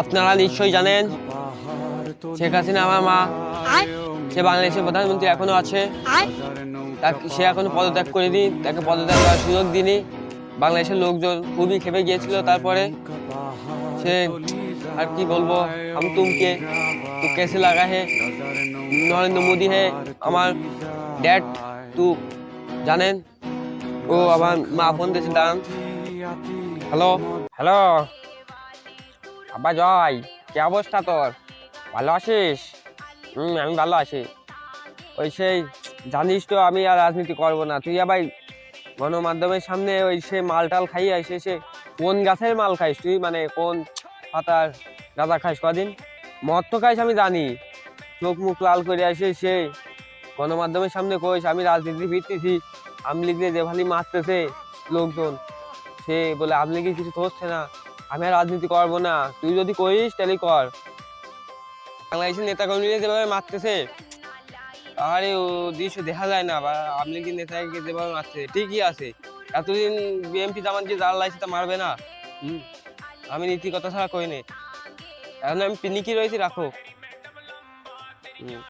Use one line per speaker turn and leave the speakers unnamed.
আপনারা নিশ্চয়ই জানেন শেখ হাসিনা আমার মা। সে বাংলাদেশের প্রধানমন্ত্রী এখনও আছে। তাকে সে এখন পদত্যাগ করে করেনি। তাকে পদত্যাগ করার সুযোগ দিনি বাংলাদেশের লোকজন খুবই খেপে গিয়েছিল তারপরে। সে আর কি বলব আমি তুমকে তো কেসে লাগা হে নরেন্দ্র মোদী হে আমার ড্যাড তু। জানেন? ও আমার মা ফোন দিয়েছে হ্যালো? হ্যালো? আব্বা জয়, কি অবস্থা তোর? ভালো আছিস? হুম, আমি ভালো আছি। ওই সেই, জানিস তো আমি আর রাজনীতি করব না। তুই আবার গণমাধ্যমের সামনে ওই সে মাল টাল খাই আসে সে কোন গাছের মাল খাইস তুই? মানে কোন পাতার গাঁদা খাইস কদিন? মদ তো খাইস আমি জানি। চোখ মুখ লাল করে আসে সে গণমাধ্যমের সামনে কইস, আমি রাজনীতি ফিরতেছি। আমলিগরে যে ভালি মারতেছে লোকজন। সে বলে, আমলিগের কিছু হচ্ছে না। আমি আর রাজনীতি করব না। তুই যদি করিস তাহলে কর। বাংলাদেশের নেতা কর্মীরা যেভাবে মারতেছে, আরে ও দৃশ্য দেখা যায় না, বা আপনি কি নেতাকে যেভাবে মারছে ঠিকই আছে। এতদিন বিএমপি জামান যে জাল লাইছে তা মারবে না। আমি নীতি কথা ছাড়া কই নে এখন আমি পিনিকি রয়েছি, রাখো। হুম।